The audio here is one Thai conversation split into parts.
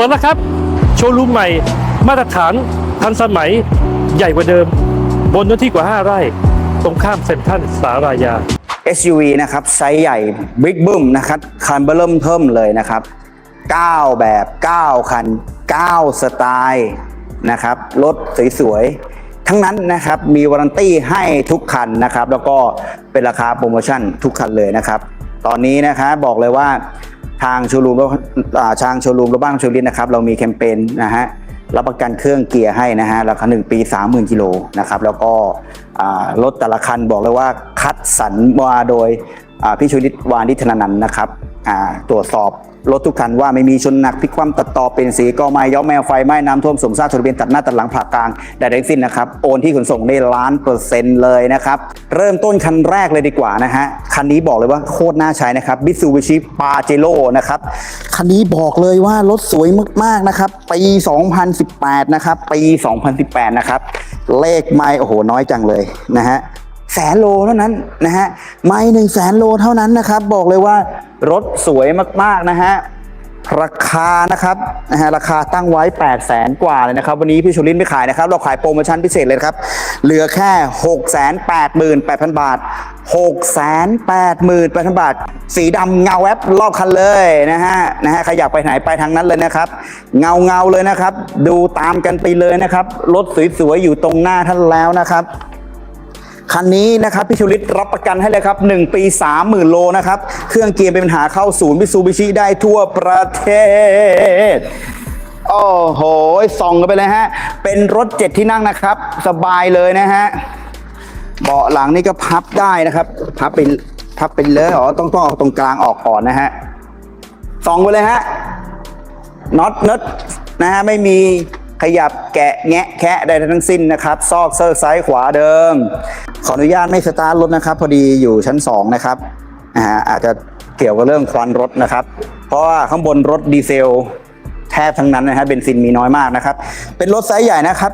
ปิดแล้วครับ โชว์รูมใหม่ มาตรฐานทันสมัยใหญ่กว่าเดิม บนเนื้อที่กว่า 5 ไร่ ตรงข้ามเซ็นทรัลสารายา SUV นะครับ ไซส์ใหญ่บิ๊กบึ้มนะครับคันเบลเริ่มเทิมเลยนะครับ 9 แบบ 9 คัน 9 สไตล์นะครับรถสวยๆ ทั้งนั้นนะครับมีวารันตี้ให้ทุกคันนะครับ แล้วก็เป็นราคาโปรโมชั่นทุกคันเลยนะครับ ตอนนี้นะครับบอกเลยว่า ทางโชว์รูมรถอ่าทางโชว์รูมรถบ้านโชว์ลินนะครับเรามีแคมเปญนะฮะรับประกันเครื่องเกียร์ให้นะฮะราคา1ปี 30,000กิโลนะครับแล้วก็รถแต่ละคันบอกเลยว่าคัดสรรมาโดยพี่ชูนิตวานิธนานันท์นะครับตรวจสอบ รถทุกคันว่าไม่มีชนหนักพลิกคว่ำตัดต่อเป็นสีก็ไม่ย้อมแมวไฟไหม้น้ำท่วมสมซากชนเบียนตัดหน้าตัดหลังผ่ากลางใดๆทั้งสิ้นนะครับโอนที่ขนส่งได้ล้านเปอร์เซ็นต์เลยนะครับเริ่มต้นคันแรกเลยดีกว่านะฮะคันนี้บอกเลยว่าโคตรน่าใช้นะครับบิซูบิชิปาเจโ o นะครับคันนี้บอกเลยว่ารถสวยมากๆนะครับปี 2018 นะครับปี 2018 นะครับเลขไม่โอ้โหน้อยจังเลยนะฮะ แสนโลเท่านั้นนะฮะไม่หนึ่งแสนโลเท่านั้นนะครับ บอกเลยว่ารถสวยมากๆนะฮะราคานะครับนะฮะราคาตั้งไว้ 8 0 0แสนกว่าเลยนะครับ วันนี้พี่ชุลินไม่ขายนะครับ เราขายโปรโมชั่นพิเศษเลยครับ เหลือแค่ 6 8 8 0 0 0 บาท 6 8 8 0 0 0 บาท สีดำเงาแวบรอบคันเลยนะฮะนะฮะใครอยากไปไหนไปทางนั้นเลยนะครับ เงาเงาเลยนะครับ ดูตามกันไปเลยนะครับ รถสวยๆอยู่ตรงหน้าท่านแล้วนะครับ คันนี้นะครับพี่ชูริตรับประกันให้เลยครับ 1 ปี 30,000 โลนะครับ เครื่องเกียร์เป็นปัญหาเข้าศูนย์มิซูบิชิได้ทั่วประเทศโอ้โหส่องกันไปเลยฮะ เป็นรถเจ็ดที่นั่งนะครับ สบายเลยนะฮะ เบาะหลังนี่ก็พับได้นะครับ พับไปพับไปเลยอ๋อต้องต้องเอาตรงกลางออกก่อนนะฮะส่องไปเลยฮะน็อตน็อตนะฮะไม่มีขยับแกะแงะแคะใดทั้งสิ้นนะครับ ซอกเซอร์ซ้ายขวาเดิม ขออนุญาตไม่สตาร์ทรถนะครับ พอดีอยู่ชั้น 2 นะครับอ่าอาจจะเกี่ยวกับเรื่องควันรถนะครับ เพราะว่าข้างบนรถดีเซลแทบทั้งนั้นนะฮะเบนซินมีน้อยมากนะครับ เป็นรถไซส์ใหญ่นะครับ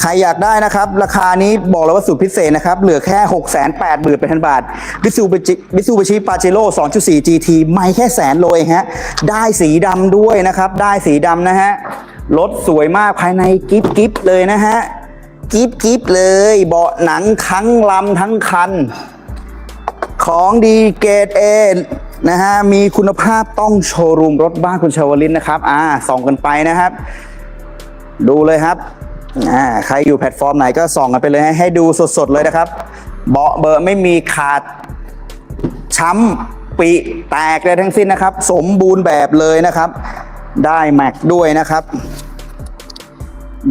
ใครอยากได้นะครับ ราคานี้บอกเลยว่าสุดพิเศษนะครับ เหลือแค่ 6 8 8 0 0 0 0บาทบิซูบิชิบิซูบิชิปาเจโร่2.4 GT ไม่แค่แสนโลเองฮะ ได้สีดำด้วยนะครับ ได้สีดำนะฮะ รถสวยมากภายในกิฟกิฟเลยนะฮะ กิฟกิฟเลย เบาะหนังทั้งลำทั้งคัน ของดีเกรดเอนะฮะ มีคุณภาพต้องโชว์รูมรถบ้านคุณชาวลินนะครับ อ่า ส่องกันไปนะครับ ดูเลยครับ อ่า ใครอยู่แพลตฟอร์มไหนก็ส่องกันไปเลยให้ให้ดูสดๆเลยนะครับ เบาะเบอร์ไม่มีขาด ช้ำปีแตกเลยทั้งสิ้นนะครับ สมบูรณ์แบบเลยนะครับ ได้แม็กด้วยนะครับ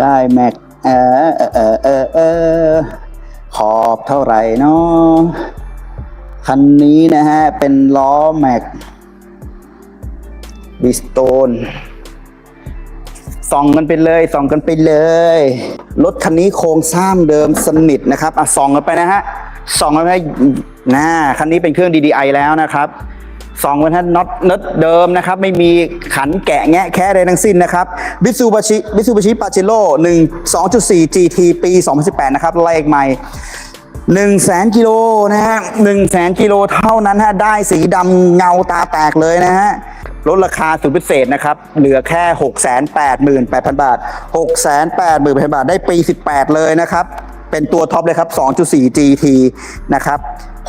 ได้แม็ก เออเออเออเออเออขอบเท่าไหร่เนาะคันนี้นะฮะ เป็นล้อแม็กบิสโตนส่องกันไปเลยส่องกันไปเลย รถคันนี้โครงสร้างเดิมสนิทนะครับอะส่องกันไปนะฮะส่องกันไปนะคันนี้เป็นเครื่อง DDI แล้วนะครับ สองกันฮะน็อตน็อตเดิมนะครับ ไม่มีขันแกะแงะแค่ใดทั้งสิ้นนะครับบิซูบาชิบิซูบาชิปาเจโร่1 2.4 GT ปี2018นสิบแปดนะครับเลขใหม่หนึ่งแสนกิโลนะฮะหนึ่งแสนกิโลเท่านั้นฮะได้สีดำเงาตาแตกเลยนะฮะลดราคาสุดพิเศษนะครับ เหลือแค่ 6 8 8 0 0 0 บาท 6 8 8 0 0 0 บาท ได้ปี 18 เลยนะครับ เป็นตัวท็อปเลยครับ 2.4 GT นะครับ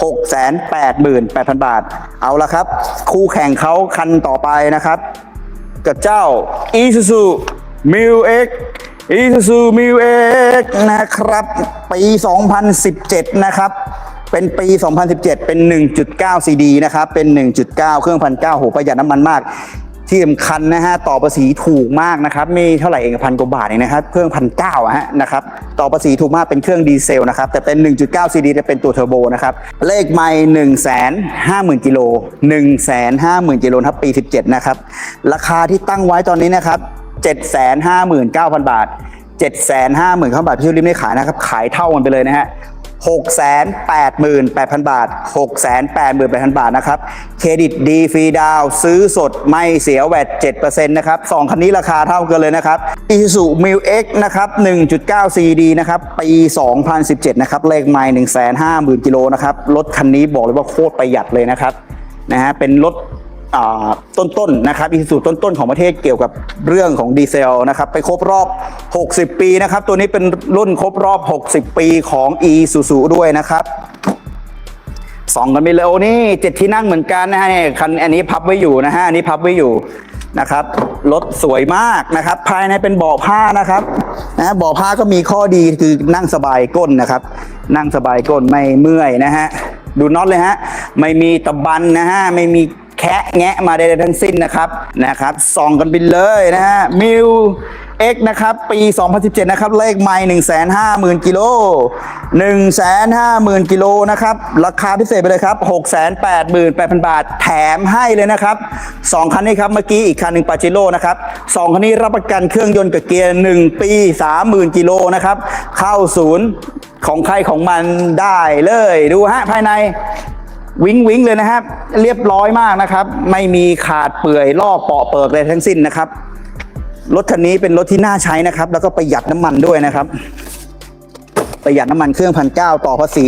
6 8 8 0 0 0 บาท เอาละครับ คู่แข่งเขาคันต่อไปนะครับ กับเจ้า Isuzu m i l X Isuzu m i l X นะครับ ปี 2017 นะครับ เป็นปี 2017 เป็น 1.9 CD นะครับ เป็น 1.9 เครื่องพันเก้าโหประหยัดน้ำมันมาก ที่สำคัญนะฮะต่อภาษีถูกมากนะครับไม่เท่าไหร่เองพันกว่าบาทเองนะครับเครื่องพันเก้าอะฮะนะครับต่อภาษีถูกมากเป็นเครื่องดีเซลนะครับแต่เป็น 1.9 CD จะเป็นตัวเทอร์โบนะครับเลขไม่1 5 0 0 0 0กิโล1 5 0 0 0 0กิโลครับปี 17 นะครับ ราคาที่ตั้งไว้ตอนนี้นะครับ 759,000 บาท 750,000ข้าบาทพี่ชูริมไม่ขายนะครับขายเท่ากันไปเลยนะฮะ 688,000 บาท 688,000 บาทนะครับ เครดิตดีฟรีดาว ซื้อสดไม่เสียแวด7%นะครับสองคันนี้ราคาเท่ากันเลยนะครับ Isuzu m i l X นะครับ 1.9 CD นะครับ ปี 2017 นะครับ เลขไมล์150,000 กิโลนะครับ รถคันนี้บอกเลยว่าโคตรประหยัดเลยนะครับ นะฮะ เป็นรถ ต้นๆนะครับอีซูต้นๆของประเทศเกี่ยวกับเรื่องของดีเซลนะครับไปครบรอบ 60 ปีนะครับตัวนี้เป็นรุ่นครบรอบ 60 ปีของ e s u s u ด้วยนะครับสองกันไปเลยโอ้นี่เจ็ดที่นั่งเหมือนกันนะฮะคันอันนี้พับไว้อยู่นะฮะอันนี้พับไว้อยู่นะครับรถสวยมากนะครับ ภายในเป็นเบาะผ้านะครับนะเบาะผ้าก็มีข้อดีคือนั่งสบายก้นนะครับ นั่งสบายก้นไม่เมื่อยนะฮะดูน็อตเลยฮะไม่มีตะบันนะฮะไม่มี แคะแงะมาใดๆทั้งสิ้นนะครับนะครับส่องกันไปเลยนะฮะมิว X นะครับปี 2017 นะครับ เลขไม่150,000 กิโล 150,000 กิโลนะครับ ราคาพิเศษไปเลยครับ 688,000 บาท แถมให้เลยนะครับ 2 คันนี้ครับ เมื่อกี้อีกคันหนึ่งปาเจโร่นะครับ 2 คันนี้รับประกันเครื่องยนต์กับเกียร์ 1 ปี 30,000 กิโลนะครับ เข้าศูนย์ของใครของมันได้เลยดูฮะภายใน วิงวิงเลยนะครับ เรียบร้อยมากนะครับ ไม่มีขาดเปื่อยลอกเปาะเปิกอะไรทั้งสิ้นนะครับ รถคันนี้เป็นรถที่น่าใช้นะครับ แล้วก็ประหยัดน้ำมันด้วยนะครับ ประหยัดน้ำมันเครื่องพันเก้าต่อภาษี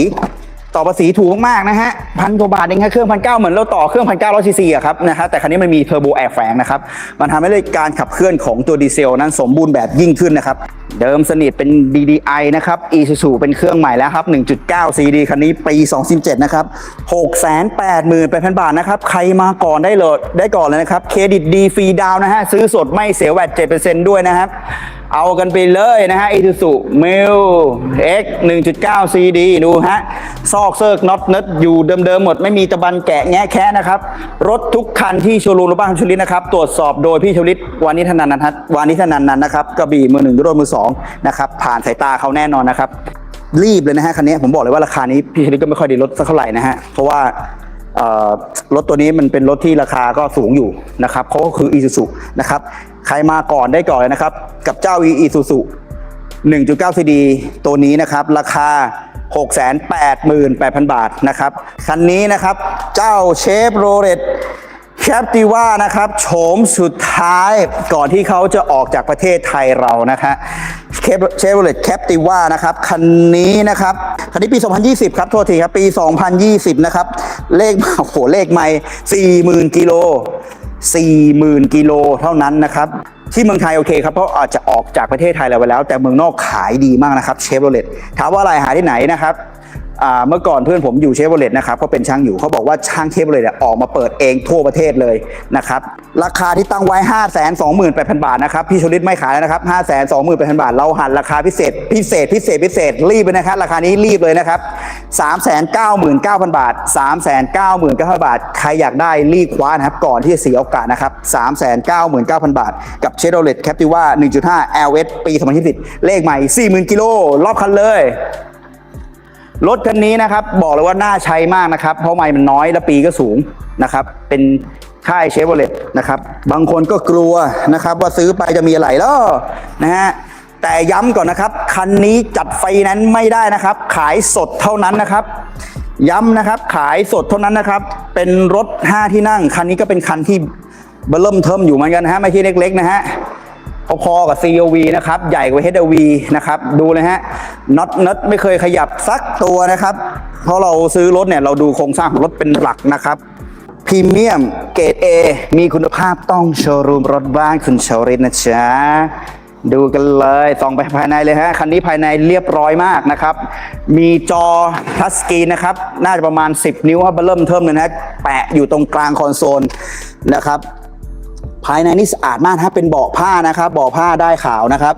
ต่อภาษีถูกมากๆนะฮะพันกว่าบาทเองครับเครื่องพันเก้าเหมือนเราต่อเครื่องพันเก้าร้อยซีซีอะครับนะฮะแต่คันนี้มันมีเทอร์โบแอร์แฝงนะครับมันทำให้การขับเคลื่อนของตัวดีเซลนั้นสมบูรณ์แบบยิ่งขึ้นนะครับเดิมสนิทเป็น DDI นะครับ Isuzu เป็นเครื่องใหม่แล้วครับ 1.9 CD คันนี้ปี 2017 นะครับ 688,000 บาทนะครับ ใครมาก่อนได้เลยได้ก่อนเลยนะครับ เครดิตดีฟรีดาวน์นะฮะ ซื้อสดไม่เสียแวด7%ด้วยนะครับ เอากันไปเลยนะฮะ Isuzu m i l X 1.9 CD ดูฮะ ซอกเซิร์กน็อตเน็ตอยู่เดิมๆหมด ไม่มีตะบันแกะแงะแคะนะครับ รถทุกคันที่โชว์รูรบ้านชลิตนะครับ ตรวจสอบโดยพี่ชลิตวานิธนันนันท์วานิธนันนันนะครับกระบี่มือหนึ่งรถมือสองนะครับ ผ่านสายตาเขาแน่นอนนะครับ รีบเลยนะฮะคันนี้ผมบอกเลยว่าราคานี้พี่ชลิตก็ไม่ค่อยได้ลดสักเท่าไหร่นะฮะเพราะว่ารถตัวนี้มันเป็นรถที่ราคาก็สูงอยู่นะครับเขาก็คือ Isuzu นะครับ ใครมาก่อนได้ก่อนเลยนะครับ กับเจ้า Isuzu 1.9 CD ตัวนี้นะครับ ราคา 688,000 บาทนะครับ คันนี้นะครับเจ้าเชฟโรเลตแคปติว่านะครับโฉมสุดท้ายก่อนที่เขาจะออกจากประเทศไทยเรานะคะเชฟโรเลตแคปติว่านะครับคันนี้นะครับคันนี้ปี 2020 ครับ โทษทีครับ ปี 2020 นะครับ เลขโอ้โหเลขไม่40,000 กิโล 40,000กิโลเท่านั้นนะครับ ที่เมืองไทยโอเคครับเพราะอาจจะออกจากประเทศไทยเราไปแล้ว แต่เมืองนอกขายดีมากนะครับเชฟโรเลตถามว่าอะไรหาที่ไหนนะครับ เมื่อก่อนเพื่อนผมอยู่เชฟโรเลตนะครับเขาเป็นช่างอยู่เขาบอกว่าช่างเชฟโรเลตออกมาเปิดเองทั่วประเทศเลยนะครับราคาที่ตั้งไว้ 5 2 8 0 0 0 บาทนะครับพี่ชลิตไม่ขายแล้วนะครับ 5 2 8 0 0 0 บาท เราหันราคาพิเศษ พิเศษพิเศษพิเศษรีบเลยนะครับราคานี้รีบเลยนะครับ 399,000 บาท 399,000 บาท ใครอยากได้รีบคว้านะครับก่อนที่จะเสียโอกาสนะครับ 399,000 บาท กับเชฟโรเลตแคปติว่า1.5 LS ปี 2020 เลขใหม่ 40,000กิโลรอบคันเลย รถคันนี้นะครับบอกเลยว่าน่าใช้มากนะครับ เพราะไมล์มันน้อยและปีก็สูงนะครับ เป็นค่ายเชฟโรเลตนะครับ บางคนก็กลัวนะครับว่าซื้อไปจะมีอะไรแล้วนะฮะแต่ย้ำก่อนนะครับ คันนี้จัดไฟแนั้นซ์ไม่ได้นะครับ ขายสดเท่านั้นนะครับ ย้ำนะครับขายสดเท่านั้นนะครับ เป็นรถ 5 ที่นั่ง คันนี้ก็เป็นคันที่เบิ่มเทิมอยู่เหมือนกันนะฮะไม่ใช่เล็กๆนะฮะ พอๆกับ COV นะครับ ใหญ่กว่า HRV นะครับ ดูเลยฮะน็อตน็อตไม่เคยขยับสักตัวนะครับ เพราะเราซื้อรถเนี่ย เราดูโครงสร้างของรถเป็นหลักนะครับพรีเมียมเกรด A มีคุณภาพต้องโชว์รูมรถบ้านคุณเชาริตนะจ๊ะดูกันเลยส่องไปภายในเลยฮะ คันนี้ภายในเรียบร้อยมากนะครับ มีจอทัชสกรีนนะครับ น่าจะประมาณ 10 นิ้วครับเริ่มเทิมเลยนะแปะอยู่ตรงกลางคอนโซลนะครับ ภายในนี่สะอาดมากนะเป็นเบาะผ้านะครับเบาะผ้าได้ขาวนะครับ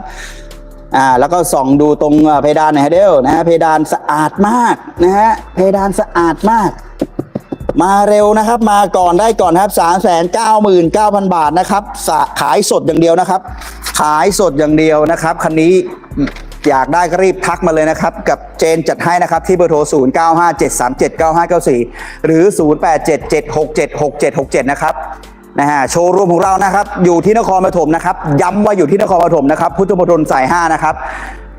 อ่าแล้วก็ส่องดูตรงเพดานน่อยฮะเดลนะฮะเพดานสะอาดมากนะฮะเพดานสะอาดมาก มาเร็วนะครับ มาก่อนได้ก่อนครับ3 9 9 0 0 0 บาทนะครับขายสดอย่างเดียวนะครับ ขายสดอย่างเดียวนะครับคันนี้อยากได้ก็รีบทักมาเลยนะครับ กับเจนจัดให้นะครับ ที่เบอร์โทร 0 9 5 7 3 7 9 5 9 4 หรือ 0 8 7 7 6 7 6 7 6 7 นะครับ นะฮะโชว์รูมของเรานะครับอยู่ที่นครปฐมนะครับย้ำว่าอยู่ที่นครปฐมนะครับพุทธมณฑลสาย 5 นะครับ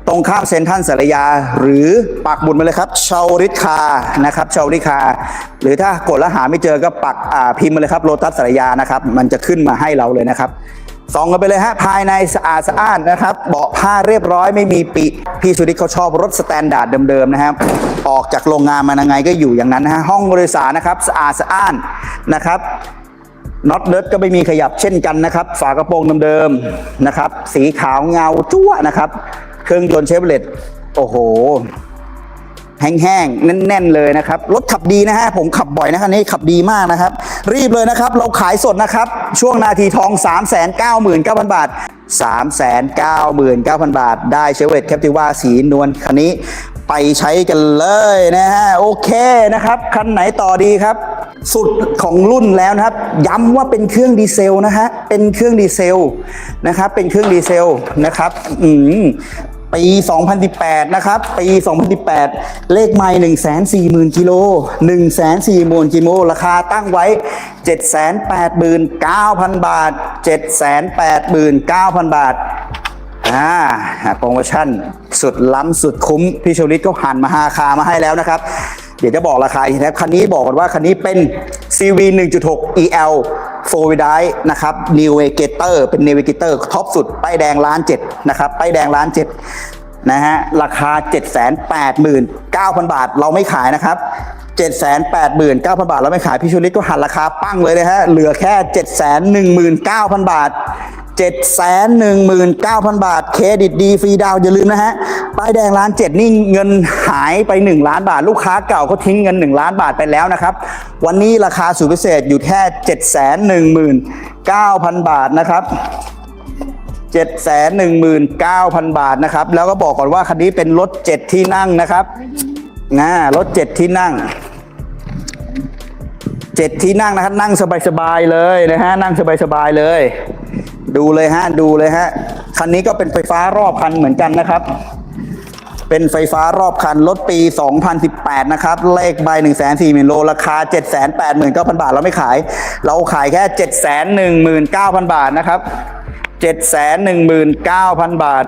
ตรงข้ามเซ็นทรัลสารยา หรือปักบุญมาเลยครับชาวริคานะครับชาวริคา หรือถ้ากดแล้วหาไม่เจอก็ปักอ่าพิมพ์มาเลยครับโลตัสสารยานะครับมันจะขึ้นมาให้เราเลยนะครับส่องกันไปเลยฮะภายในสะอาดสะอ้านนะครับเบาะผ้าเรียบร้อยไม่มีปิพี่สุริเขาชอบรถสแตนดาร์ดเดิมๆนะครับออกจากโรงงานมายังไงก็อยู่อย่างนั้นนะฮะห้องโดยสารนะครับสะอาดสะอ้านนะครับ น็อตเนิร์ดก็ไม่มีขยับเช่นกันนะครับ ฝากระโปรงเดิมๆนะครับ สีขาวเงาจั่วนะครับ เครื่องยนต์เชฟเลตโอ้โห แห้งๆ แน่นๆ เลยนะครับ รถขับดีนะฮะ ผมขับบ่อยนะคันนี้ขับดีมากนะครับ รีบเลยนะครับ เราขายสดนะครับ ช่วงนาทีทอง 399,000 บาท 399,000 บาท ได้เชฟเวตแคปติว่าสีนวลคันนี้ ไปใช้กันเลยนะฮะโอเคนะครับคันไหนต่อดีครับ สุดของรุ่นแล้วนะครับ ย้ำว่าเป็นเครื่องดีเซลนะฮะเป็นเครื่องดีเซลนะครับเป็นเครื่องดีเซลนะครับอืมปี 2018 นะครับ ปี 2018 เลขไมล์140,000 กิโล 140,000 กิโล ราคาตั้งไว้ 789,000 บาท 789,000 บาท อ่าโปรโมชั่นสุดล้ำสุดคุ้ม พี่ชลิตก็หันมาหาคามาให้แล้วนะครับ เดี๋ยวจะบอกราคาอีกนะครับคันนี้บอกก่อนว่าคันนี้เป็น CV 1.6 EL 4 w h e e l drive นะครับ Navigator เป็น Navigator ท็อปสุด ป้ายแดงล้านเจ็ดนะครับป้ายแดงล้านเจ็ดนะฮะ ราคา 789,000 บาทเราไม่ขายนะครับ 789,000 บาทเราไม่ขาย พี่ชูริตก็หันราคาปั้งเลยนะฮะ เหลือแค่ 719,000 บาท 719,000 บาท เครดิตดีฟรีดาวอย่าลืมนะฮะ ป้ายแดงล้านเจ็ดนี่เงินหายไป 1 ล้านบาท ลูกค้าเก่าเขาทิ้งเงิน 1 ล้านบาทไปแล้วนะครับ วันนี้ราคาสุดพิเศษอยู่แค่ 719,000 บาทนะครับ719,000 บาทนะครับ แล้วก็บอกก่อนว่าคันนี้เป็นรถ 7 ที่นั่งนะครับนะรถ 7 ที่นั่งเจ็ดที่นั่งนะครับ นั่งสบายๆเลยนะฮะ นั่งสบายๆเลย ดูเลยฮะ ดูเลยฮะ คันนี้ก็เป็นไฟฟ้ารอบคันเหมือนกันนะครับ เป็นไฟฟ้ารอบคันรถปี 2018 นะครับ เลขใบ 1 4 0 0 0 0 โล ราคา 789,000 บาท เราไม่ขาย เราขายแค่ 719,000 บาทนะครับ 719,000 บาท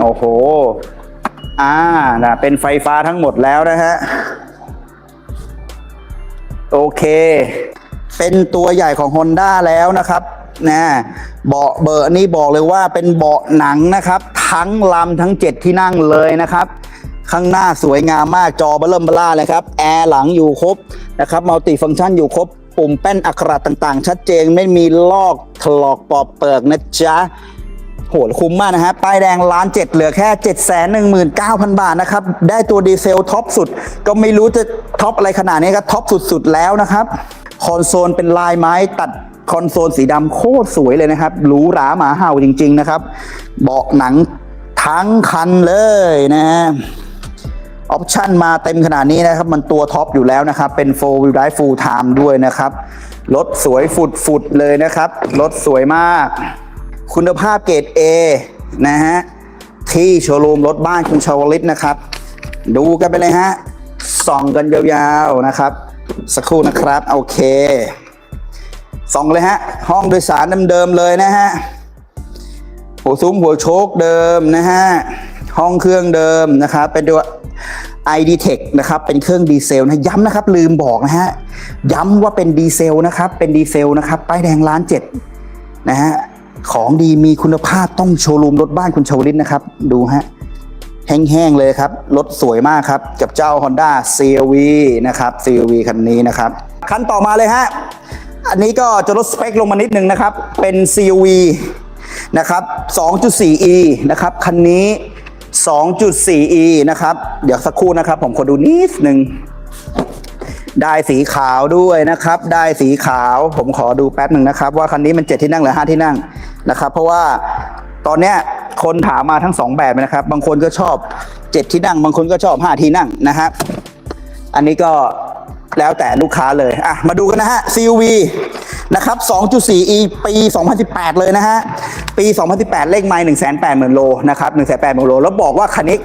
โอ้โห อ่านะเป็นไฟฟ้าทั้งหมดแล้วนะฮะ โอเค เป็นตัวใหญ่ของ Honda แล้วนะครับ นะเบาะเบอร์นี้บอกเลยว่าเป็นเบาะหนังนะครับ ทั้งลำทั้ง 7 ที่นั่งเลยนะครับ ข้างหน้าสวยงามมากจอเบลเริ่มเบล่าเลยครับแอร์หลังอยู่ครบนะครับมัลติฟังก์ชันอยู่ครบ ปุ่มแป้นอักขระต่างๆ ชัดเจนไม่มีลอกถลอกปอบเปิกนะจ๊ะโหคุ้มมากนะฮะป้ายแดงล้านเจ็ดเหลือแค่ 7 1 9 0 0 0บาทนะครับ ได้ตัวดีเซลท็อปสุด ก็ไม่รู้จะท็อปอะไรขนาดนี้ครับท็อปสุดๆแล้วนะครับ คอนโซลเป็นลายไม้ตัด คอนโซลสีดำโคตรสวยเลยนะครับ หรูหราหมาเห่าจริง ๆ นะครับ เบาะหนังทั้งคันเลยนะฮะออปชันมาเต็มขนาดนี้นะครับ มันตัวท็อปอยู่แล้วนะครับ เป็น4 wheel drive full time ด้วยนะครับ รถสวยฟุดๆเลยนะครับ รถสวยมาก คุณภาพเกรด A นะฮะ ที่โชว์รูมรถบ้านคุณชาวลิตนะครับ ดูกันไปเลยฮะ ส่องกันยาวๆนะครับ สักครู่นะครับ โอเค ส่องเลยฮะ ห้องโดยสารเดิมๆเลยนะฮะ หัวซุ้มหัวโชคเดิมนะฮะ ห้องเครื่องเดิมนะครับ เป็นตัว ID Tech นะครับ เป็นเครื่องดีเซลนะย้ำนะครับ ลืมบอกนะฮะ ย้ำว่าเป็นดีเซลนะครับ เป็นดีเซลนะครับ ป้ายแดงล้านเจ็ดนะฮะ ของดีมีคุณภาพต้องโชว์รูมรถบ้านคุณชวลิตนะครับ ดูฮะแห้งๆเลยครับ รถสวยมากครับ กับเจ้า Honda CRV นะครับ CRV คันนี้นะครับ คันต่อมาเลยฮะ อันนี้ก็จะลดสเปคลงมานิดนึงนะครับ เป็น CRV นะครับ 2.4e นะครับ คันนี้ 2.4e นะครับ เดี๋ยวสักครู่นะครับ ผมขอดูนิดนึง ได้สีขาวด้วยนะครับ ได้สีขาว ผมขอดูแป๊บหนึ่งนะครับ ว่าคันนี้มันเจ็ดที่นั่งหรือห้าที่นั่งนะครับ เพราะว่าตอนเนี้ยคนถามมาทั้งสองแบบเลยนะครับ บางคนก็ชอบเจ็ดที่นั่ง บางคนก็ชอบห้าที่นั่งนะครับ อันนี้ก็ แล้วแต่ลูกค้าเลย อะ มาดูกันนะฮะ CUV นะครับ 2.4e ปี 2018 เลยนะฮะ ปี 2018 เลขไมล์180,000 โลนะครับ180,000 โล แล้วบอกว่าคันนี้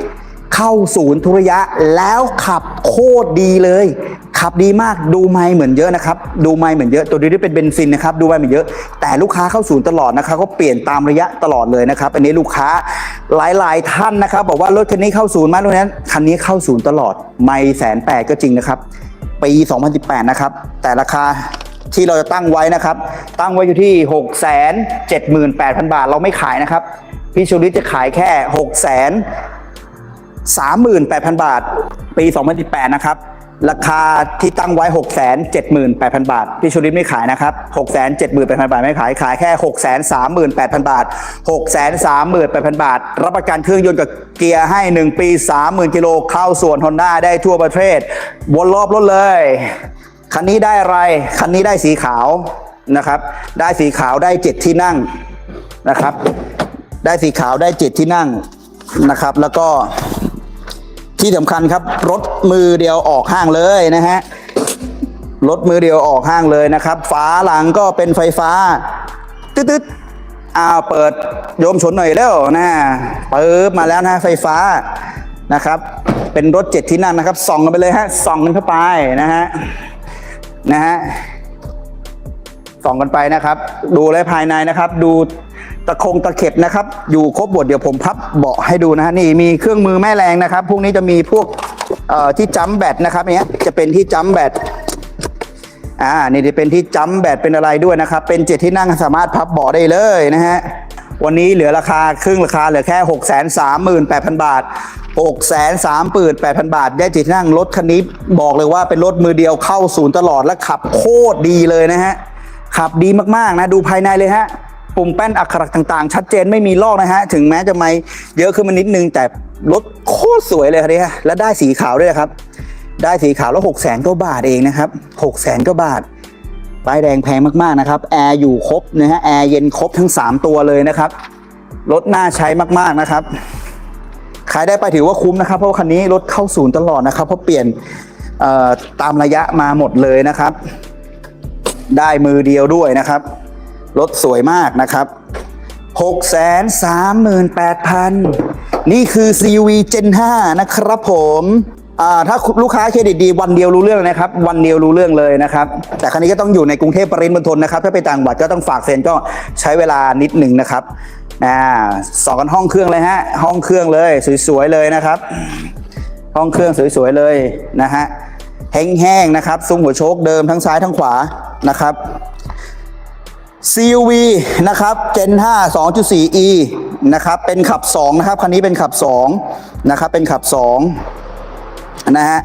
เข้าศูนย์ทุระยะแล้วขับโคตรดีเลย ขับดีมากดูไมล์เหมือนเยอะนะครับ ดูไมล์เหมือนเยอะ ตัวนี้เป็นเบนซินนะครับ ดูไมล์เหมือนเยอะ แต่ลูกค้าเข้าศูนย์ตลอดนะครับก็เปลี่ยนตามระยะตลอดเลยนะครับ อันนี้ลูกค้าหลายๆท่านนะครับ บอกว่ารถคันนี้เข้าศูนย์ไหมรถนั้นคันนี้เข้าศูนย์ตลอด ไม่แสนแปดก็จริงนะครับ ปี 2018 นะครับ แต่ราคาที่เราจะตั้งไว้นะครับ ตั้งไว้อยู่ที่ 6 7 8 0 0 0 บาท เราไม่ขายนะครับ พี่ชูริจะขายแค่ 6 38,000 บาท ปี 2018 นะครับ ราคาที่ตั้งไว้ 6 7 8 0 0 0 บาท พี่ชุลิตไม่ขายนะครับ 6 7 8 0 0 0 บาทไม่ขาย ขายแค่ 6 3 8 0 0 0 บาท 6 3 8 0 0 0 บาท รับประกันเครื่องยนต์กับเกียร์ให้ 1 ปี 30,000 กิโลเข้าส่วนฮอนด้าได้ทั่วประเทศ วนรอบรถเลย คันนี้ได้อะไร คันนี้ได้สีขาวนะครับ ได้สีขาวได้ 7 ที่นั่งนะครับ ได้สีขาวได้ 7 ที่นั่งนะครับ แล้วก็ ที่สำคัญครับรถมือเดียวออกห้างเลยนะฮะรถมือเดียวออกห้างเลยนะครับฝาหลังก็เป็นไฟฟ้าตึ๊ดๆอ้าวเปิดโยมชนหน่อยเร็วนะปึ๊บมาแล้วนะไฟฟ้านะครับ เป็นรถเจ็ดที่นั่งนะครับส่องกันไปเลยฮะส่องกันเข้าไปนะฮะนะฮะส่องกันไปนะครับ ดูเลยภายในนะครับ ดู ตะคงตะเข็บนะครับ อยู่ครบหมดเดี๋ยวผมพับเบาะให้ดูนะฮะนี่มีเครื่องมือแม่แรงนะครับ พวกนี้จะมีพวกที่จัมแบตนะครับเนี้ยจะเป็นที่จัมแบตอ่านี่จะเป็นที่จัมแบตเป็นอะไรด้วยนะครับ เป็นเจ็ดที่นั่งสามารถพับเบาะได้เลยนะฮะวันนี้เหลือราคาครึ่งราคาเหลือแค่ 6 3 3 8 0 0 0 บาท6 3 3 8 0 0 0 บาท ได้เจ็ดที่นั่งรถคันนี้บอกเลยว่าเป็นรถมือเดียวเข้าศูนย์ตลอดและขับโคตรดีเลยนะฮะ ขับดีมากๆนะ ดูภายในเลยฮะ ปุ่มแป้นอักขระต่างๆ ชัดเจนไม่มีลอกนะฮะ ถึงแม้จะไม่เยอะขึ้นมานิดนึง แต่รถโคตรสวยเลยครับเนี่ยและได้สีขาวด้วยครับ ได้สีขาวแล้วหกแสนกว่าบาทเองนะครับหกแสนกว่าบาทป้ายแดงแพงมากๆนะครับแอร์อยู่ครบนะฮะแอร์เย็นครบทั้ง 3 ตัวเลยนะครับรถน่าใช้มากๆนะครับขายได้ไปถือว่าคุ้มนะครับ เพราะาคันนี้รถเข้าศูนย์ตลอดนะครับ เพราะเปลี่ยนตามระยะมาหมดเลยนะครับ ได้มือเดียวด้วยนะครับ รถสวยมากนะครับ 638,000 นี่คือ CV Gen 5 นะครับผมอ่าถ้าลูกค้าเครดิตดีวันเดียวรู้เรื่องนะครับ วันเดียวรู้เรื่องเลยนะครับ แต่คันนี้ก็ต้องอยู่ในกรุงเทพปริมณฑลนะครับ ถ้าไปต่างจังหวัดก็ต้องฝากเซ็นก็ใช้เวลานิดหนึ่งนะครับอ่าสองกันห้องเครื่องเลยฮะ ห้องเครื่องเลยสวยๆเลยนะครับ ห้องเครื่องสวยๆเลยนะฮะแห้งๆนะครับซุ้มหัวโชคเดิมทั้งซ้ายทั้งขวานะครับ CUV นะครับ Gen 5 2.4e นะครับ เป็นขับ 2 นะครับ คันนี้เป็นขับ 2 นะครับ เป็นขับ 2 นะฮะ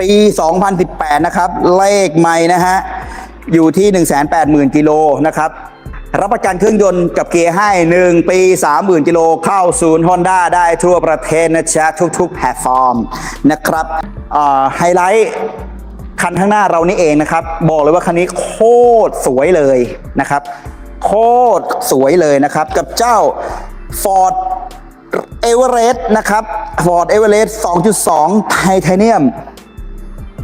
ปี 2018 นะครับ เลขใหม่นะฮะ อยู่ที่ 180,000 กิโลนะครับ รับประกันเครื่องยนต์กับเกียร์ให้ 1 ปี 30,000 กิโล เข้าศูนย์ฮอนด้าได้ทั่วประเทศนะจ๊ะทุกๆ แพลตฟอร์มนะครับไฮไลท์ คันข้างหน้าเรานี่เองนะครับ บอกเลยว่าคันนี้โคตรสวยเลยนะครับ โคตรสวยเลยนะครับ กับเจ้า Ford Everest นะครับ Ford Everest 2.2 ไทเทเนียม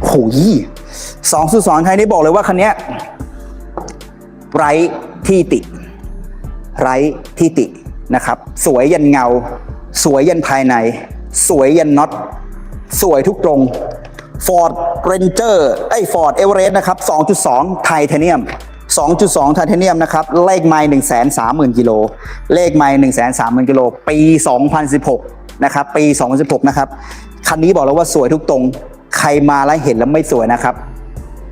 โหย2.2 ไทยนี่บอกเลยว่าคันนี้ไร้ที่ติ ไร้ที่ตินะครับ สวยยันเงา สวยยันภายใน สวยยันน็อต สวยทุกตรง Ford Ranger ไอ้ Ford Everest นะครับ 2.2 ไทเทเนียม 2.2 ไทเทเนียมนะครับ เลขไมล์130,000 กิโล เลขไมล์130,000 กิโล ปี 2016 นะครับ ปี 2016 นะครับ คันนี้บอกแล้วว่าสวยทุกตรง ใครมาแล้วเห็นแล้วไม่สวยนะครับ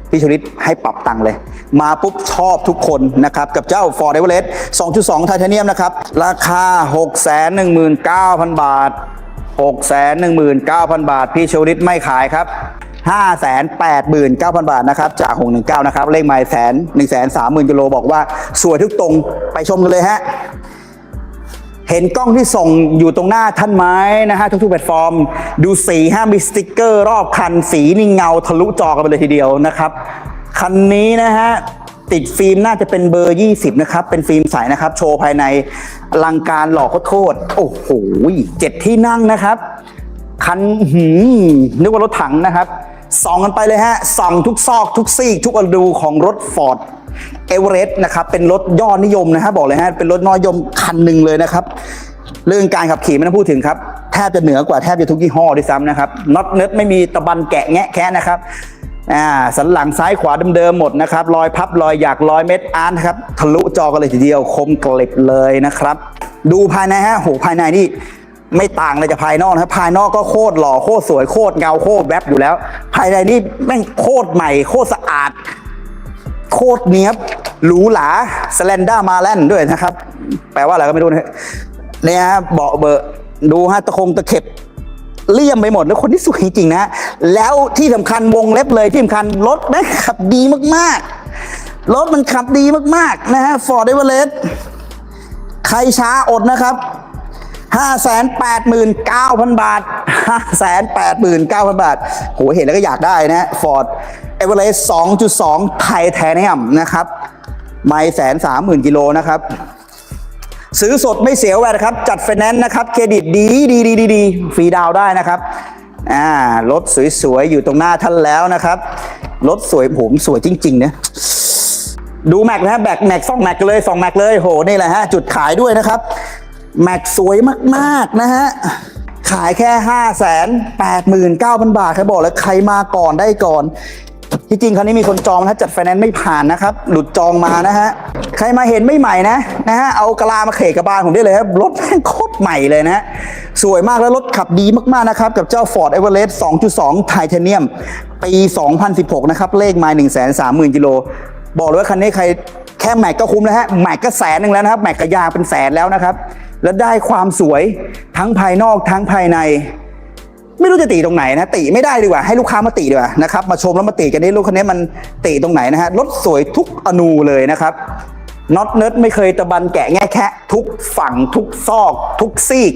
พี่ชลิตให้ปรับตังค์เลย มาปุ๊บชอบทุกคนนะครับ กับเจ้า Ford Everest 2.2 ไทเทเนียมนะครับ ราคา 619,000 บาท 619,000 บาท พี่ชลิตไม่ขายครับ 589,000 บาทนะครับ จาก 619 นะครับ เลขไมล์แสน1 3 0 0 0 0กิโลบอกว่า สวยทุกตรงไปชมกันเลยฮะเห็นกล้องที่ส่งอยู่ตรงหน้าท่านไม้นะฮะทุกๆแพลตฟอร์ม ดูสีฮะมีสติกเกอร์รอบคันสีนี่เงาทะลุจอกันไปเลยทีเดียวนะครับ คันนี้นะฮะ ติดฟิล์มน่าจะเป็นเบอร์ 20 นะครับ เป็นฟิล์มใสนะครับ โชว์ภายในอลังการหล่อโคตรโอ้โหเจ็ดที่นั่งนะครับ คันหืมนึกว่ารถถังนะครับส่องกันไปเลยฮะส่องทุกซอกทุกซีก ทุกอนูของรถ Ford เอเวอเรสต์นะครับ เป็นรถยอดนิยมนะฮะบอกเลยฮะ เป็นรถน้อยยมคันหนึ่งเลยนะครับ เรื่องการขับขี่ไม่ต้องพูดถึงครับ แทบจะเหนือกว่าแทบจะทุกยี่ห้อด้วยซ้ำนะครับน็อตเนิร์ดไม่มีตะบันแกะแงะแคะนะครับ อ่าสันหลังซ้ายขวาเดิมๆหมดนะครับ รอยพับรอยหยักรอยเม็ดอาร์ตนะครับทะลุจอกันเลยทีเดียวคมกลิบเลยนะครับ ดูภายในฮะโหภายในนี่ไม่ต่างเลยจากภายนอกนะครับภายนอกก็โคตรหล่อโคตรสวยโคตรเงาโคตรแวบอยู่แล้ว ภายในนี่แม่งโคตรใหม่ โคตรสะอาด โคตรเนี้ยบหรูหราสแลนด้ามาแลนด้วยนะครับ แปลว่าอะไรก็ไม่รู้นะเนี่ยฮะเบาะเบอร์ดูฮะตะคงตะเข็บ เลี่ยมไปหมดแล้วคนที่สวยจริงๆนะ แล้วที่สำคัญวงเล็บเลยที่สำคัญรถแม่ขับดีมากๆ รถมันขับดีมากๆนะฮะฟอร์ดเอเวอเรสต์ใครช้าอดนะครับ589,000 บาท 589,000 บาทโหเห็นแล้วก็อยากได้นะ Ford Everest 2.2 ไทเทเนียมนะครับ ไม่แสนสามหมื่นกิโลนะครับ ซื้อสดไม่เสียแวดนะครับ จัดไฟแนนซ์นะครับ เครดิตดีดีดีดีดีฟรีดาวได้นะครับอ่ารถสวยๆ อยู่ตรงหน้าท่านแล้วนะครับ รถสวยผมสวยจริงๆนะดูแม็กนะฮะแบกแม็กสองแม็กเลยสองแม็กเลยโหนี่แหละฮะจุดขายด้วยนะครับ แม็กสวยมากๆนะฮะขายแค่ 5 8 9 0 0 0 บาทใครบอกแล้วใครมาก่อนได้ก่อน ที่จริงคราวนี้มีคนจองนะจัดไฟแนนซ์ไม่ผ่านนะครับ หลุดจองมานะฮะ ใครมาเห็นไม่ใหม่นะนะฮะ เอากะลามาเขกกระบาลผมได้เลยครับ รถแม่งโคตรใหม่เลยนะ สวยมากแล้วรถขับดีมากๆนะครับ กับเจ้า Ford Everest 2.2 Titanium ปี 2016 นะครับ เลขไมล์130,000กิโล บอกเลยว่าคันนี้ใครแค่แม็กก็คุ้มแล้วฮะ แม็กก็แสนหนึ่งแล้วนะครับ แม็กกระยางเป็นแสนแล้วนะครับ แล้วได้ความสวยทั้งภายนอกทั้งภายใน ไม่รู้จะติตรงไหนนะติไม่ได้ดีกว่าให้ลูกค้ามาติดีกว่านะครับมาชมแล้วมาติกันนี่ลูกคันนี้มันติตรงไหนนะฮะรถสวยทุกอนูเลยนะครับน็อตเนิร์ดไม่เคยตะบันแกะแง่แคะทุกฝั่งทุกซอก ทุกซีก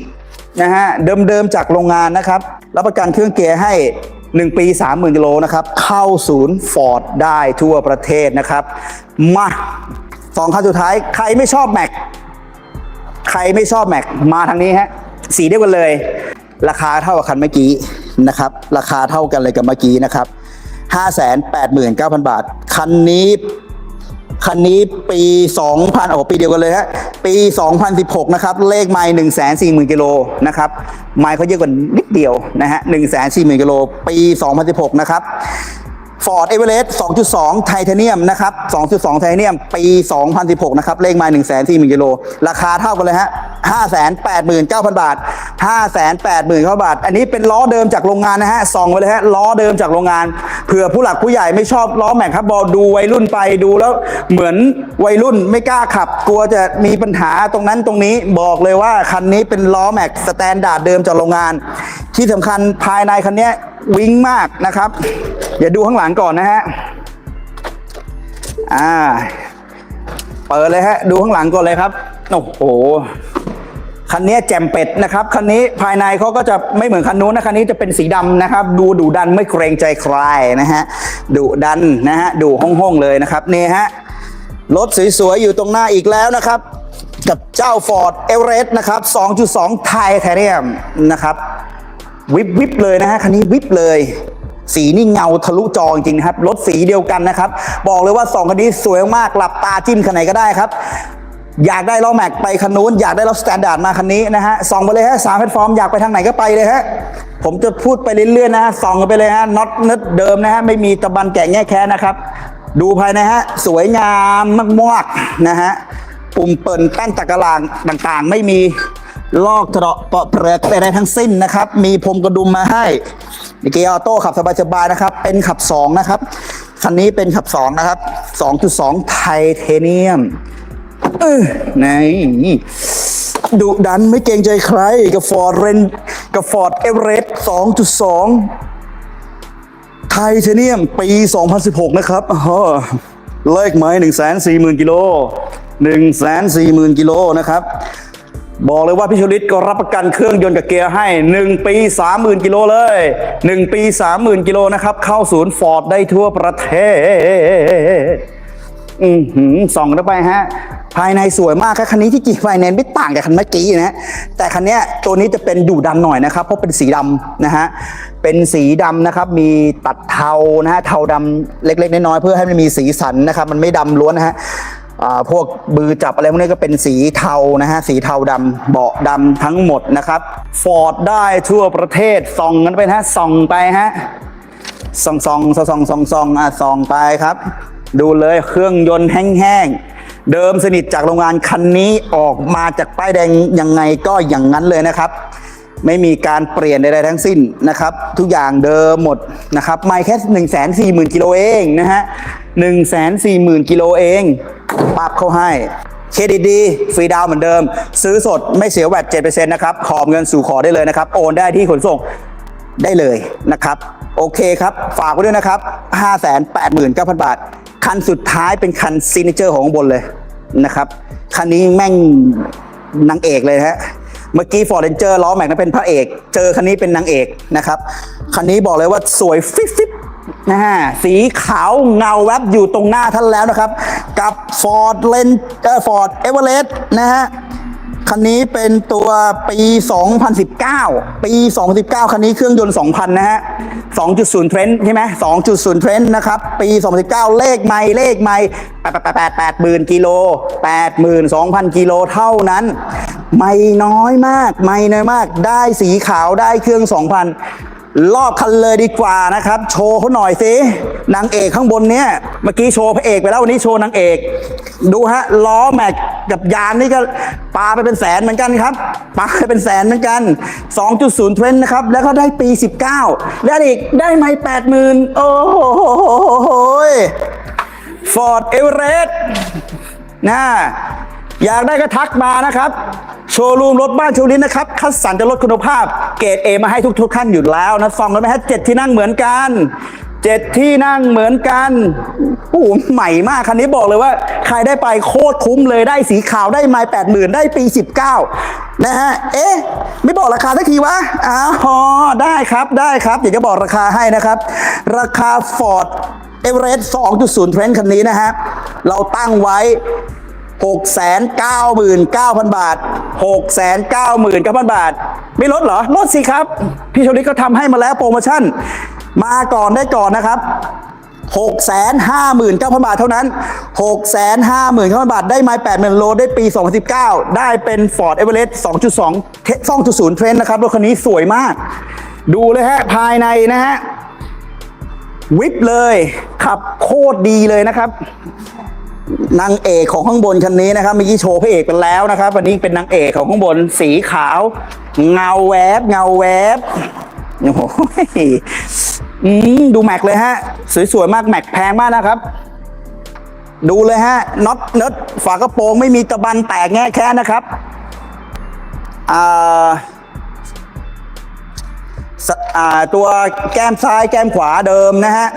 นะฮะเดิมๆจากโรงงานนะครับรับประกันเครื่องเกียร์ให้ 1 ปี 30,000กิโลนะครับเข้าศูนย์ฟอร์ดได้ทั่วประเทศนะครับมาสองคันสุดท้ายใครไม่ชอบแม็กใครไม่ชอบแม็กมาทางนี้ฮะสีเดียวกันเลย ราคาเท่ากับคันเมื่อกี้นะครับ ราคาเท่ากันเลยกับเมื่อกี้นะครับ 589,000 บาท คันนี้ คันนี้ปี 2000โอ้ปีเดียวกันเลยฮะ ปี 2016 นะครับ เลขไมล์140,000กิโลนะครับ ไมล์เขาเยอะกว่านิดเดียวนะฮะ140,000กิโล ปี 2016 นะครับ Ford Everest 2.2 Titanium นะครับ 2.2 Titanium ปี 2016 นะครับ เลขไมล์140,000กิโล ราคาเท่ากันเลยฮะ 589,000 บาท 589,000บาท อันนี้เป็นล้อเดิมจากโรงงานนะฮะ ส่องไปเลยฮะ ล้อเดิมจากโรงงาน เผื่อผู้หลักผู้ใหญ่ไม่ชอบล้อแม็กครับบอลดูวัยรุ่นไปดูแล้วเหมือนวัยรุ่นไม่กล้าขับ กลัวจะมีปัญหาตรงนั้นตรงนี้ บอกเลยว่าคันนี้เป็นล้อแม็กสแตนดาร์ดเดิมจากโรงงาน ที่สำคัญภายในคันนี้วิ่งมากนะครับเดี๋ยวดูข้างหลังก่อนนะฮะ อ่า เปิดเลยฮะ ดูข้างหลังก่อนเลยครับ โอ้โห คันนี้แจ่มเป็ดนะครับ คันนี้ภายในเขาก็จะไม่เหมือนคันนู้นนะ คันนี้จะเป็นสีดำนะครับ ดูดุดันไม่เกรงใจใครนะฮะ ดุดันนะฮะดูห้องๆเลยนะครับ นี่ฮะ รถสวยๆอยู่ตรงหน้าอีกแล้วนะครับ กับเจ้า Ford Everest นะครับ 2.2 Titanium นะครับ วิบวิบเลยนะฮะ คันนี้วิบเลย สีนี่เงาทะลุจอจริงนะครับ รถสีเดียวกันนะครับ บอกเลยว่าสองคันนี้สวยมากหลับตาจิ้มคันไหนก็ได้ครับ อยากได้ล้อแม็กไปคันนู้นอยากได้ล้อสแตนดาร์ดมาคันนี้นะฮะส่องไปเลยฮะสามแพลตฟอร์มอยากไปทางไหนก็ไปเลยฮะผมจะพูดไปเรื่อยๆนะฮะส่องกันไปเลยฮะน็อตนิดเดิมนะฮะไม่มีตะบันแกะแง่แค้นะครับ ดูภายในฮะสวยงามมากๆนะฮะปุ่มเปิลแป้นตะกะลางต่างๆ ไม่มีลอกเถาะเปาะเปลือกใดๆทั้งสิ้นนะครับ มีพรมกระดุมมาให้ ในเกียร์ออโต้ขับสบายๆนะครับ เป็นขับ 2 นะครับ คันนี้เป็นขับ 2 นะครับ 2.2 ไทเทเนียมเออนี่ดุดันไม่เกรงใจใครกับ Ford Ren กับ Ford Everest 2.2 ไทเทเนียมปี 2016 นะครับเลขไหม้140,000กิโล140,000กิโลนะครับ บอกเลยว่าพี่ชลิตก็รับประกันเครื่องยนต์กับเกียร์ให้ 1 ปี 30,000 กิโลเลย 1 ปี 30,000 กิโลนะครับ เข้าศูนย์ฟอร์ดได้ทั่วประเทศ อือหือส่องเข้าไปฮะ ภายในสวยมากครับคันนี้ที่จริงไฟแนนซ์ไม่ต่างจากคันเมื่อกี้นะ แต่คันเนี้ยตัวนี้จะเป็นดุดันหน่อยนะครับ เพราะเป็นสีดำนะฮะ เป็นสีดำนะครับ มีตัดเทานะฮะ เทาดำเล็ก ๆ น้อยๆเพื่อให้มันมีสีสันนะครับ มันไม่ดำล้วนนะฮะ พวกบือจับอะไรพวกนี้ก็เป็นสีเทานะฮะสีเทาดำเบาะดำทั้งหมดนะครับฟอร์ดได้ทั่วประเทศส่องกันไปนะฮะส่องไปฮะส่องส่องส่องส่องส่องอะส่องไปครับ ดูเลยเครื่องยนต์แห้งๆ เดิมสนิทจากโรงงานคันนี้ออกมาจากป้ายแดงยังไงก็อย่างนั้นเลยนะครับ ไม่มีการเปลี่ยนใดๆทั้งสิ้นนะครับ ทุกอย่างเดิมหมดนะครับไม่แค่1นึ่งแสนสี่หมื่นกิโลเองนะฮะหนึ่งแสนสี่หมื่นกิโลเอง ปรับเข้าให้เครดิตดีฟรีดาวเหมือนเดิม ซื้อสดไม่เสียแวด7%นะครับ ขอบเงินสู่ขอได้เลยนะครับ โอนได้ที่ขนส่งได้เลยนะครับ โอเคครับ ฝากไว้ด้วยนะครับ 589,000 บาท คันสุดท้ายเป็นคันซีเนเจอร์ของข้างบนเลยนะครับ คันนี้แม่งนางเอกเลยนะฮะเมื่อกี้ฟอร์เรนเจอร์ล้อแม็กนั้นเป็นพระเอก เจอคันนี้เป็นนางเอกนะครับ คันนี้บอกเลยว่าสวยฟิฟิต นะฮะสีขาวเงาแวบอยู่ตรงหน้าท่านแล้วนะครับ กับ Ford l e n เอ่อ Ford Everest นะฮะคันนี้เป็นตัวปี 2019 ปี 2019 คันนี้เครื่องยนต์ 2,000 นะฮะ 2.0เทรนด์ใช่ไหม2.0เทรนด์นะครับ ปี 2019 เลขไม่ เลขไม่8 8 8 8 0กิโล82,000 กิโลเท่านั้น ไม่น้อยมาก ไม่น้อยมาก ได้สีขาวได้เครื่อง 2,000 รอบคันเลยดีกว่านะครับ โชว์เขาหน่อยสินางเอกข้างบนเนี้ยเมื่อกี้โชว์พระเอกไปแล้ววันนี้โชว์นางเอก ดูฮะล้อแม็กกับยางนี่ก็ปาไปเป็นแสนเหมือนกันครับปาไปเป็นแสนเหมือนกัน 2.0 เทรนด์นะครับ แล้วก็ได้ปี 19 แล้วอีกได้ไม่80,000 โอ้โหฟอร์ดเอเวอเรสต์นะ อยากได้ก็ทักมานะครับ โชว์รูมรถบ้านชูลินนะครับ คัดสรรจะลดคุณภาพ เกรดเอมาให้ทุกๆท่านอยู่แล้วนะฟังกันไหมฮะเจ็ดที่นั่งเหมือนกันเจ็ดที่นั่งเหมือนกันโอ้โหใหม่มากคันนี้บอกเลยว่า ใครได้ไปโคตรคุ้มเลยได้สีขาวได้ไม้แปดหมื่นได้ปี19นะฮะ เอ๊ะ ไม่บอกราคาสักทีวะอ๋อได้ครับได้ครับอยากจะบอกราคาให้นะครับ ราคา Ford เอเวอเรสต์2.0เทรนด์คันนี้นะฮะ เราตั้งไว้ 699,000 บาท 699,000 บาท ไม่ลดเหรอ ลดสิครับ พี่ชลิตก็ทำให้มาแล้วโปรโมชั่น มาก่อนได้ก่อนนะครับ659,000 บาทเท่านั้น 659,000 บาท ได้ไม้80,000 โล ได้ปี 2019 ได้เป็น Ford Everest 2.2เท2.0 เทรนนะครับ รถคันนี้สวยมาก ดูเลยฮะ ภายในนะฮะ วิบเลย ขับโคตรดีเลยนะครับ นางเอกของข้างบนคันนี้นะครับเมื่อกี้โชว์พระเอกไปแล้วนะครับวันนี้เป็นนางเอกของข้างบนสีขาว เงาแวบ เงาแวบโอ้โหดูแม็กเลยฮะ สวยๆมากแม็กแพงมากนะครับ ดูเลยฮะน็อตเนิร์ดฝากระโปรงไม่มีตะบันแตกแง่แค่นะครับตัวแก้มซ้ายแก้มขวาเดิมนะฮะ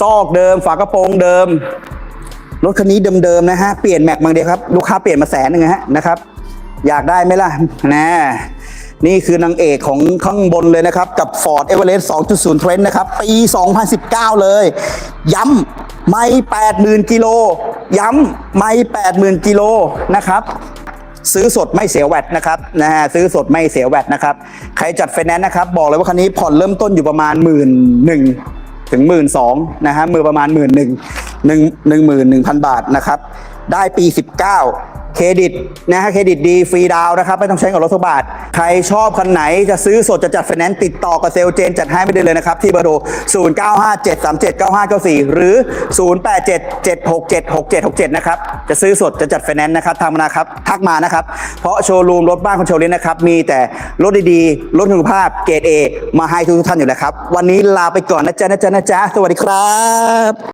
ซอกเดิมฝากระโปรงเดิม รถคันนี้เดิมๆนะฮะเปลี่ยนแม็กบางเดียวครับลูกค้าเปลี่ยนมาแสนหนึ่งฮะนะครับอยากได้ไหมล่ะนะนี่คือนางเอกของข้างบนเลยนะครับ กับ Ford Everest 2.0 Trend นะครับ ปี 2019 เลย ย้ำไม่ 80,000 กิโล ย้ำไม่ 80,000 กิโลนะครับ ซื้อสดไม่เสียแวดนะครับนะฮะซื้อสดไม่เสียแวดนะครับ ใครจัดไฟแนนซ์นะครับ บอกเลยว่าคันนี้ผ่อนเริ่มต้นอยู่ประมาณหมื่นหนึ่ง ถึงหมื่นสองนะฮะมือประมาณหมื่นหนึ่งหนึ่งหนึ่งหมื่นหนึ่งพันบาทนะครับ ได้ปี 19 เครดิตนะฮะเครดิตดีฟรีดาวนะครับ ไม่ต้องใช้กับรถทุกบาท ใครชอบคันไหนจะซื้อสดจะจัดไฟแนนซ์ติดต่อกับเซลเจนจัดให้ไม่ได้เลยนะครับ ที่เบอร์โทร0 9 5 7 3 7 9 5 9 4 หรือ 0 8 7 7 6 7 6 7 6 7 นะครับ จะซื้อสดจะจัดไฟแนนซ์นะครับทำนะครับ ทักมานะครับ เพราะโชว์รูมรถบ้านของโชว์ลินนะครับ มีแต่รถดีๆ รถคุณภาพเกรด A มาให้ทุกท่านอยู่แล้วครับ วันนี้ลาไปก่อนนะจ๊ะนะจ๊ะนะจ๊ะสวัสดีครับ